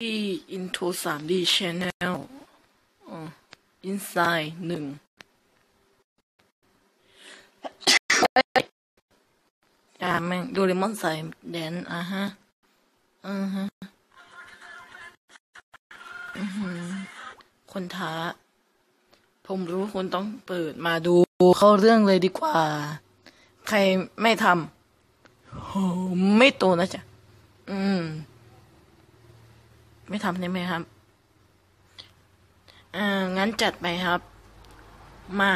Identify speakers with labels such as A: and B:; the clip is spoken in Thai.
A: ที่ Into 3D Channel อ๋อ Inside หนึ่งอ่าแม่งโดเรมอนใส่แดนอะฮะอือฮะอือหือคนท้า ผมรู้คุณต้องเปิดมาดูเข้าเรื่องเลยดีกว่า ใครไม่ทำโหไม่โตนะจ๊ะ อืม ไม่ทำได้ไหมครับ อ่า งั้นจัดไปครับ มา